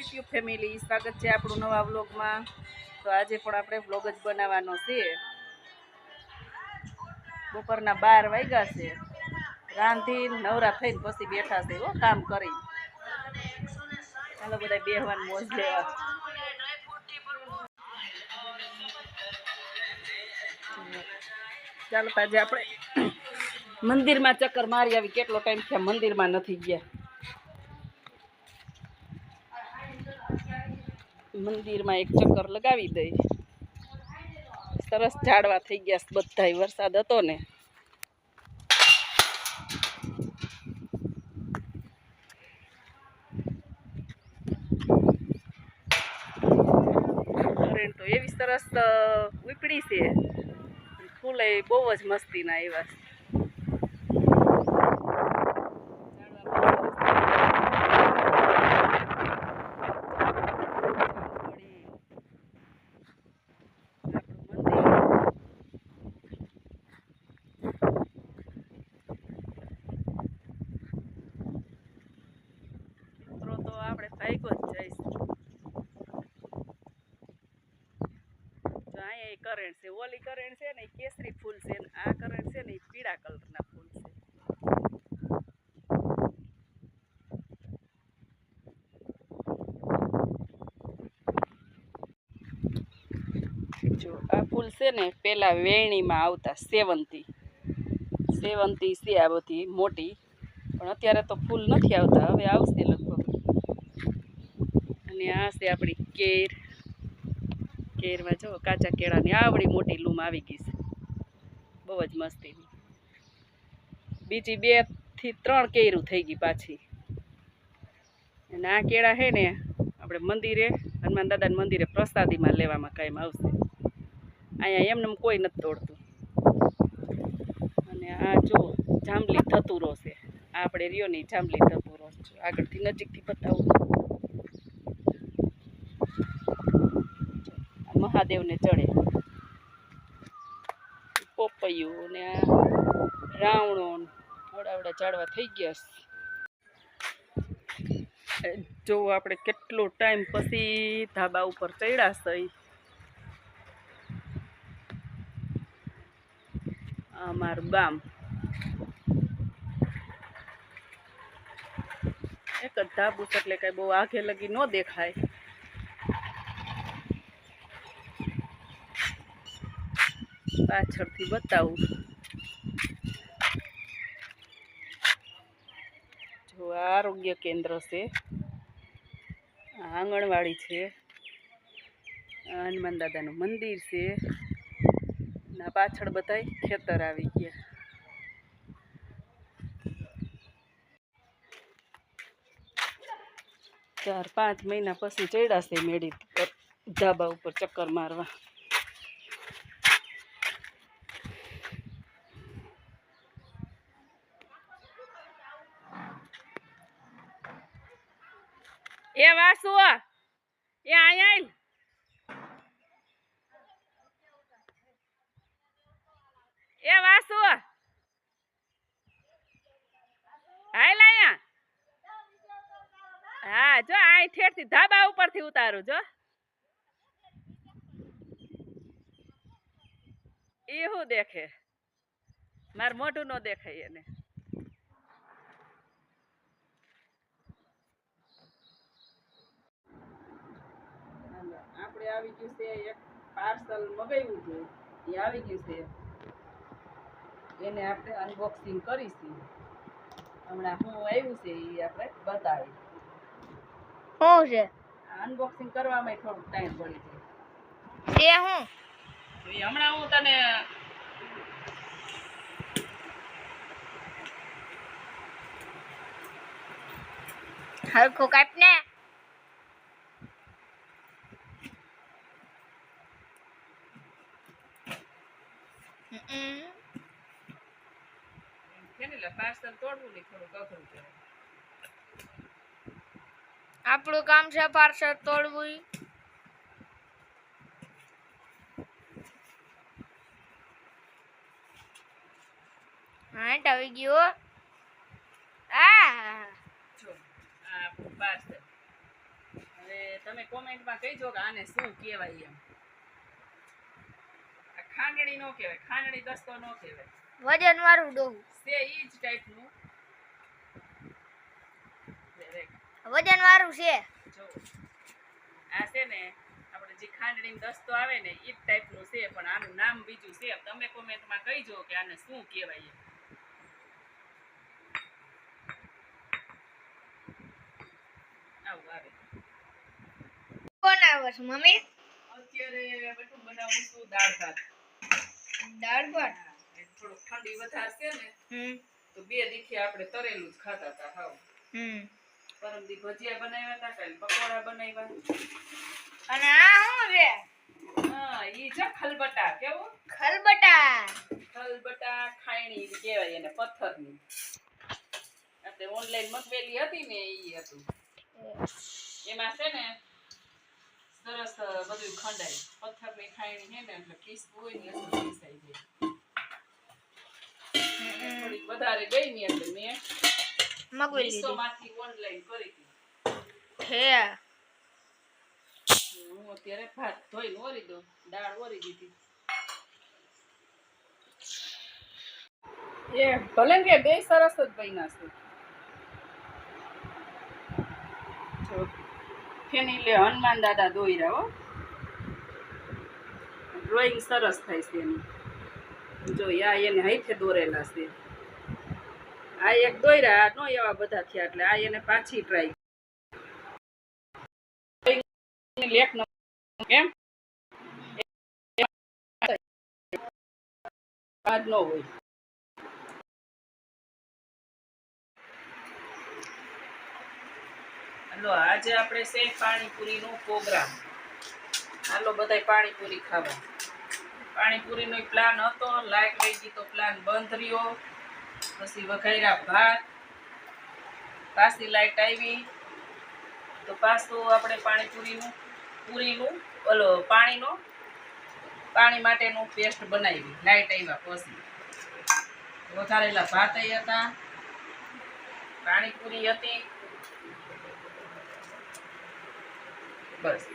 YouTube family સ્વાગત છે આપણું નવા વ્લોગમાં. તો આજે પણ આપણે વ્લોગ જ બનાવવાનો છે. બપોરના બાર વાગ્યા છે. રાંધી નવરા થઈને પછી બેઠા છે હો, કામ કરી ચાલો બધા બેહવાન મોજ લેવા. ચાલો આજે આપણે મંદિરમાં ચક્કર મારી આવી. કેટલો ટાઈમ થયા મંદિરમાં નથી ગયા. મંદિરમાં એક ચક્કર લગાવી દઈ. સરસ ઝાડવા થઈ ગયા બધાય, વરસાદ હતો ને. તો એવી સરસ ઉપડી છે. ફૂલે બહુ જ મસ્તીના એવા છે. મિત્રો તો અહીંયા ઓલી કરેણ છે કેસરી પીળા કલરના ફૂલ છે. જો, આ ફૂલ છે ને, પેલા વેણીમાં આવતા સેવંતી સેવંતી છે આ બધી મોટી, પણ અત્યારે તો ફૂલ નથી આવતા, હવે આવશે લગભગ. અને આ છે આપણી કેર. કેરમાં જો કાચા કેળાની આવડી મોટી લૂમ આવી ગઈ છે. બહુ જ મસ્તીની બીજી બેથી ત્રણ કેરું થઈ ગઈ પાછી. અને આ કેળા છે ને આપણે મંદિરે, હનુમાન દાદાના મંદિરે પ્રસાદીમાં લેવામાં કાયમ આવશે. અહીંયા એમને કોઈ નથી તોડતું. અને આ જો જાંબલી થતું છે. આપણે રહ્યો નહીં જાંબલી થતું જો આગળથી નજીકથી બતાવું આ મહાદેવને ચડે. પોપૈયું ને રાવણો ને ચાડવા થઈ ગયા જો આપણે કેટલો ટાઈમ પછી ધાબા ઉપર ચડ્યા છે અમારું ગામ. એક જ ધાબુ છે એટલે કઈ બહુ આગે લગી ન દેખાય. પાછળથી બતાવું. જો આરોગ્ય કેન્દ્ર છે. આંગણવાડી છે. હનુમાન દાદાનું મંદિર છે. ના પાછળ બધાય ખેતર આવી ગયા. ચાર પાંચ મહિના પછી ચડ્યા છે મેળી ધાબા ઉપર ચક્કર મારવા. એ વાસુ એ અહીંયા એ વાસુ હાલ અહીંયા હા, જો આ ઠેરથી ધાબા ઉપરથી ઉતારું, જો. એ શું દેખે? માર મોઢું ન દેખાય એને હાલો, આપણે આવી ગયું છે એક પાર્સલ મગાવ્યું હતું એ આવી ગયું છે. એને આપણે અનબોક્સિંગ કરીશું. હમણાં શું આવ્યું છે એ આપણે બતાવી શું છે. અનબોક્સિંગ કરવામાં થોડુંક ટાઈમ પડી એ હું? એ હમણાં હું તને હરખું કાપ ને તોડવું નહીં થોડુંક અઘરું છે આપણું કામ છે પાર્સલ તોડવું. ઈ. આવી ગયું આ! જો આ પાર્સલ હવે તમે કોમેન્ટમાં કહીજો કે આને શું કહેવાય એમ. ખાંડણી નો કહેવાય ખાંડણી દસ્તો નો કહેવાય. વજન વાળું ડોહું. તે ઈ જ ટાઈપનું દેખ, વજન વાળું છે આ છે ને આપણે જે ખાંડણી દસ્તો આવે ને એ ટાઈપનું છે પણ આનું નામ બીજું છે. તમે કોમેન્ટમાં કહીજો કે આને શું કહેવાય આવું આવે. કોણ આવે છે મમ્મી? અત્યારે બધું બનાવું છું દાળ ભાત. દાળ ભાત? થોડુંક ઠંડી વધારે છે ને તો બે દીથી આપણે તરેલું જ ખાતા હતા હાવ. હમ. પરમ દી ભજીયા બનાવ્યા હતા કાલે પકોડા બનાવ્યા. અને આ શું છે? હા ઈ છે ખલબટા કેવું? ખલબટા. ખલબટા ખાયણી કહેવાય એને પથ્થરની. આપણે ઓનલાઈન મગવેલી હતી ને ઈ હતું. એમાં છે ને સરસ બધું ખંડાય. પથ્થરની ખાયણી હે ને એટલે પીસવું હોય ને એટલે પીસાઈ જાય. થોડીક વધારે ગઈ ને એટલે મેં મગવી લીધી મીશોમાંથી ઓનલાઈન કરી હે હું અત્યારે ભાત ધોઈને ઓરી દઉં દાળ ઓરી દીધી એ ભલે કે બે સરસ જ બન્યા છે ફેની લે હનુમાન દાદા દોર્યા હો ડ્રોઈંગ સરસ થાય છે એનું જો આ એને હાથે દોરેલા છે આ એક દોર્યા નો એવા બધા થયા એટલે આ એને પાછી ટ્રાય હાલો, આજે આપણે છે પાણીપુરીનો પ્રોગ્રામ. હાલો, બધાય પાણીપુરી ખાવા. પાણીપુરીનો પ્લાન હતો લાઈટ લઈ ગઈ તો પ્લાન બંધ રહ્યો. પછી વઘાર્યા ભાત, પાછી લાઇટ આવી. તો પાછું આપણે પાણીપુરીનું પૂરીનું ઓલો પાણીનો, પાણી માટેનું પેસ્ટ બનાવી. લાઈટ આવ્યા પછી. વઘારેલા ભાત હતા. પાણીપુરી હતી. બસ